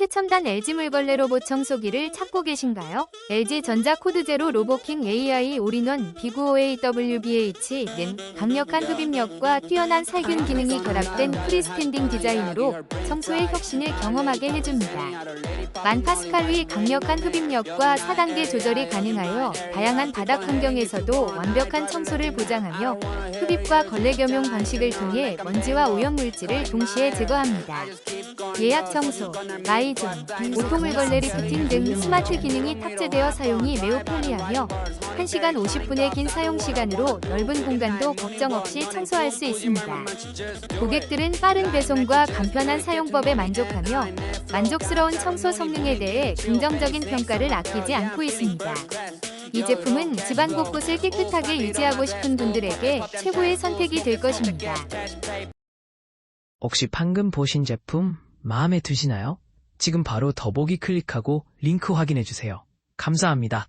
최첨단 LG 물걸레 로봇 청소기를 찾고 계신가요? LG 전자 코드제로 로보킹 AI 올인원 B95AWBH는 강력한 흡입력과 뛰어난 살균 기능이 결합된 프리스탠딩 디자인으로 청소의 혁신을 경험하게 해줍니다. 만 파스칼 위 강력한 흡입력과 4단계 조절이 가능하여 다양한 바닥 환경에서도 완벽한 청소를 보장하며 흡입과 걸레 겸용 방식을 통해 먼지와 오염 물질을 동시에 제거합니다. 예약 청소, 마이존, 오토물걸레 리프팅 등 스마트 기능이 탑재되어 사용이 매우 편리하며 1시간 50분의 긴 사용 시간으로 넓은 공간도 걱정 없이 청소할 수 있습니다. 고객들은 빠른 배송과 간편한 사용법에 만족하며 만족스러운 청소 성능에 대해 긍정적인 평가를 아끼지 않고 있습니다. 이 제품은 집안 곳곳을 깨끗하게 유지하고 싶은 분들에게 최고의 선택이 될 것입니다. 혹시 방금 보신 제품 마음에 드시나요? 지금 바로 더보기 클릭하고 링크 확인해주세요. 감사합니다.